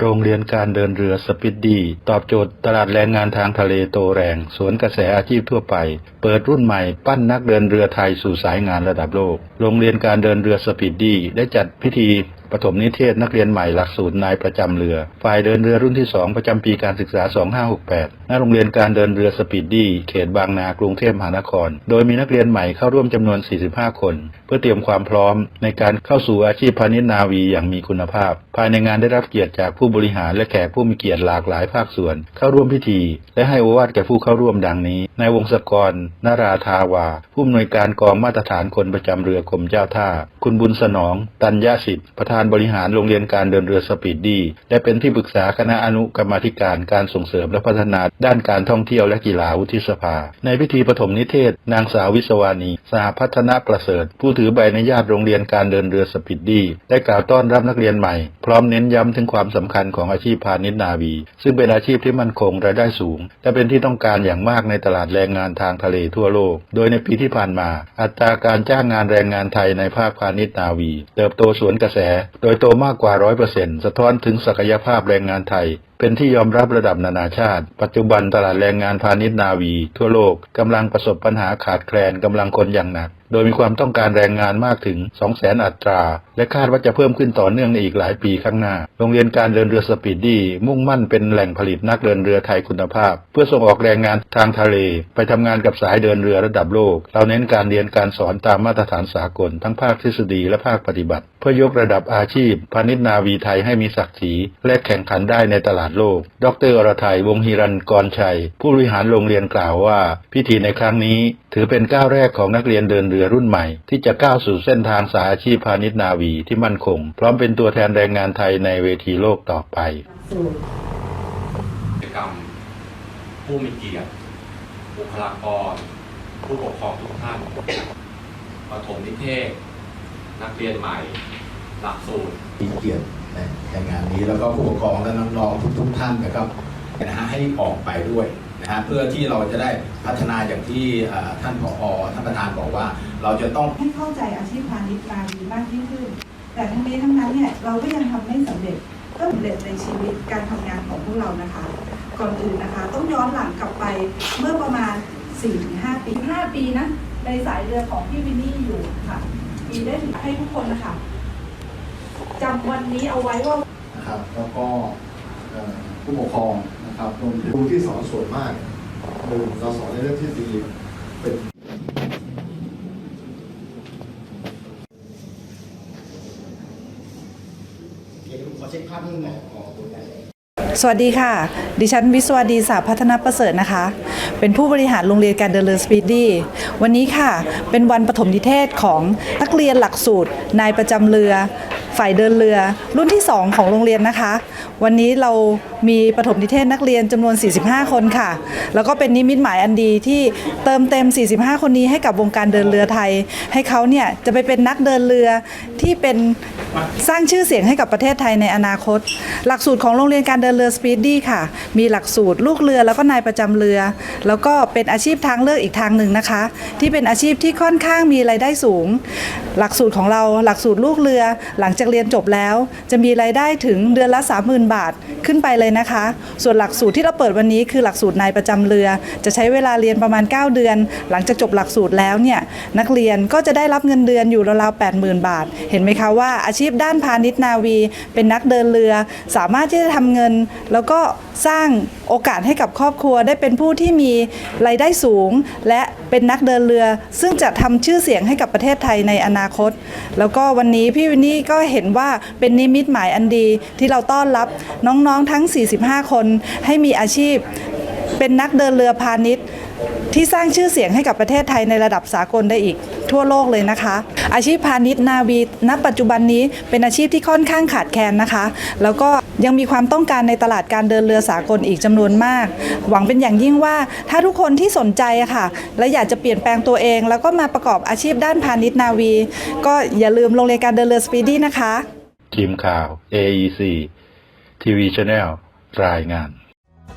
โรงเรียนการเดินเรือสปิดดี ตอบโจทย์ตลาดแรงงานทางทะเลโตแรง สวนกระแสอาชีพทั่วไป เปิดรุ่นใหม่ปั้นนักเดินเรือไทยสู่สายงานระดับโลก โรงเรียนการเดินเรือสปิดดี ได้จัดพิธี ปฐมนิเทศนักเรียนใหม่หลักสูตรนายประจำเรือ ฝ่ายเดินเรือรุ่นที่ 2 ประจำปีการศึกษา 2568 ณ โรงเรียนการเดินเรือสปีดดี้ เขตบางนา กรุงเทพมหานคร โดยมีนักเรียนใหม่เข้าร่วมจำนวน 45 คน เพื่อเตรียมความพร้อมในการเข้าสู่อาชีพพาณิชย์นาวีอย่างมีคุณภาพ ภายในงานได้รับเกียรติจากผู้บริหารและแขกผู้มีเกียรติหลากหลายภาคส่วน เข้าร่วมพิธี และให้โอวาทแก่ผู้เข้าร่วมดังนี้ นายวงศกร นาราธาวา ผู้อำนวยการกองมาตรฐานคนประจำเรือกรมเจ้าท่า คุณบุญสนอง ตัญญาสิทธิ์ประธานบริหารโรงเรียนการเดินเรือสปีดดี้และเป็นที่ปรึกษาคณะอนุกรรมาธิการการส่งเสริมและพัฒนาด้านการท่องเที่ยวและกีฬาวุฒิสภา ในพิธีปฐมนิเทศ นางสาววิศวานีสหพัฒนาประเสริฐ ผู้ถือใบอนุญาตโรงเรียนการเดินเรือสปีดดี้ได้กล่าวต้อนรับนักเรียนใหม่ พร้อมเน้นย้ำถึงความสำคัญของอาชีพพาณิชย์นาวี ซึ่งเป็นอาชีพที่มั่นคงรายได้สูง และเป็นที่ต้องการอย่างมากในตลาดแรงงานทางทะเลทั่วโลก โดยในปีที่ผ่านมา อัตราการจ้างงานแรงงานไทยในภาคพาณิชย์นาวี เติบโตสวนกระแสโดยโตมากกว่าร้อยเปอร์เซ็นต์สะท้อนถึงศักยภาพแรงงานไทย เป็นที่ยอมรับระดับนานาชาติ ปัจจุบันตลาดแรงงานพาณิชย์นาวี ทั่วโลกกำลังประสบปัญหาขาดแคลนกำลังคนอย่างหนัก โดยมีความต้องการแรงงานมากถึง 200,000 อัตรา และคาดว่าจะเพิ่มขึ้นต่อเนื่องในอีกหลายปีข้างหน้า โรงเรียนการเดินเรือสปีดดี้มุ่งมั่นเป็นแหล่งผลิตนักเดินเรือไทยคุณภาพ เพื่อส่งออกแรงงานทางทะเล ไปทำงานกับสายเดินเรือระดับโลก เราเน้นการเรียนการสอนตามมาตรฐานสากล ทั้งภาคทฤษฎีและภาคปฏิบัติ เพื่อยกระดับอาชีพพาณิชย์นาวีไทยให้มีศักดิ์ศรีและแข่งขันได้ในตลาดโลก ดรอรไทยวงฮิรันกรชัย ผู้บริหารโรงเรียนกล่าวว่า พิธีในครั้งนี้ ถือเป็นก้าวแรกของนักเรียนเดินเรือรุ่นใหม่ ที่จะก้าวสู่เส้นทางสายอาชีพพาณิชย์นาวีที่มั่นคง พร้อมเป็นตัวแทนแรงงานไทยในเวทีโลกต่อไปกิจกรรมผู้มีเกียรติบุคลากร ผู้ปกครองทุกท่านปฐมนิเทศ นักเรียนใหม่ หลักสูตรมีเกียรติในในงานนี้แล้วก็ผู้ปกครองและน้องๆทุกๆท่านนะครับนะฮะให้ออกไปด้วย นะฮะเพื่อที่เราจะได้พัฒนาอย่างที่อ่าท่านผอท่านประธานบอกว่า เราจะต้องให้เข้าใจอาชีพพาณิชย์นาวีมากยิ่งขึ้น แต่ทั้งนี้ทั้งนั้นเนี่ยเราก็ยังทำไม่สำเร็จก็สำเร็จในชีวิตการทำงานของพวกเรานะคะ ก่อนอื่นนะคะ ต้องย้อนหลังกลับไปเมื่อประมาณ 4-5 ปี 5 ปีนะในสายเรือของพี่วินนี่อยู่ค่ะมีได้ถึงให้ทุกคนนะคะจำวันนี้เอาไว้ว่านะครับแล้วก็เอ่อ ผู้ปกครองนะครับรวมถึงครูที่สอนส่วนมากหนึ่งเราสอนในเรื่องที่ดีเป็นขอเช็คภาพนิ่งหน่อยของตัวไหน สวัสดีค่ะ ดิฉันวิศวดีสาพัฒนาประเสริฐนะคะ เป็นผู้บริหารโรงเรียนการเดินเรือสปีดดี้ วันนี้ค่ะ เป็นวันปฐมนิเทศของนักเรียนหลักสูตร นายประจำเรือ ฝ่ายเดินเรือ รุ่นที่ 2 ของโรงเรียนนะคะ วันนี้เรามีปฐมนิเทศนักเรียนจำนวน 45 คนค่ะ แล้วก็เป็นนิมิตหมายอันดีที่เติมเต็ม 45 คนนี้ให้กับวงการเดินเรือไทย ให้เขาเนี่ยจะไปเป็นนักเดินเรือที่เป็น สร้างชื่อเสียงให้กับประเทศไทยในอนาคต หลักสูตรของโรงเรียนการเดินเรือสปีดดี้ค่ะ มีหลักสูตรลูกเรือแล้วก็นายประจำเรือ แล้วก็เป็นอาชีพทางเลือกอีกทางหนึ่งนะคะ ที่เป็นอาชีพที่ค่อนข้างมีรายได้สูง หลักสูตรของเราหลักสูตรลูกเรือ หลังจากเรียนจบแล้ว จะมีรายได้ถึงเดือนละ 30,000 บาทขึ้นไปเลยนะคะ ส่วนหลักสูตรที่เราเปิดวันนี้คือหลักสูตรนายประจำเรือ จะใช้เวลาเรียนประมาณ 9 เดือน หลังจากจบหลักสูตรแล้วเนี่ยนักเรียนก็จะได้รับเงินเดือนอยู่ราวๆ80,000 บาท เห็นไหมคะว่าอาชีพด้านพาณิชย์นาวี เป็นนักเดินเรือ สามารถที่จะทำเงิน แล้วก็สร้างโอกาสให้กับครอบครัวได้เป็นผู้ที่มีรายได้สูง และเป็นนักเดินเรือ ซึ่งจะทำชื่อเสียงให้กับประเทศไทยในอนาคต แล้วก็วันนี้พี่วินนี่ก็เห็นว่าเป็นนิมิตหมายอันดีที่เราต้อนรับน้องๆทั้ง 45 คนให้มีอาชีพ เป็นนักเดินเรือพาณิชย์ ที่สร้างชื่อเสียงให้กับประเทศไทยในระดับสากลได้อีก ทั่วโลกเลยนะคะ อาชีพพาณิชย์นาวีณปัจจุบันนี้เป็นอาชีพที่ค่อนข้างขาดแคลนนะคะ แล้วก็ยังมีความต้องการในตลาดการเดินเรือสากลอีกจำนวนมาก หวังเป็นอย่างยิ่งว่าถ้าทุกคนที่สนใจค่ะ และอยากจะเปลี่ยนแปลงตัวเอง แล้วก็มาประกอบอาชีพด้านพาณิชย์นาวี ก็อย่าลืมโรงเรียนการเดินเรือสปีดี้นะคะ ทีมข่าว AEC ทีวีช n แนลรายงาน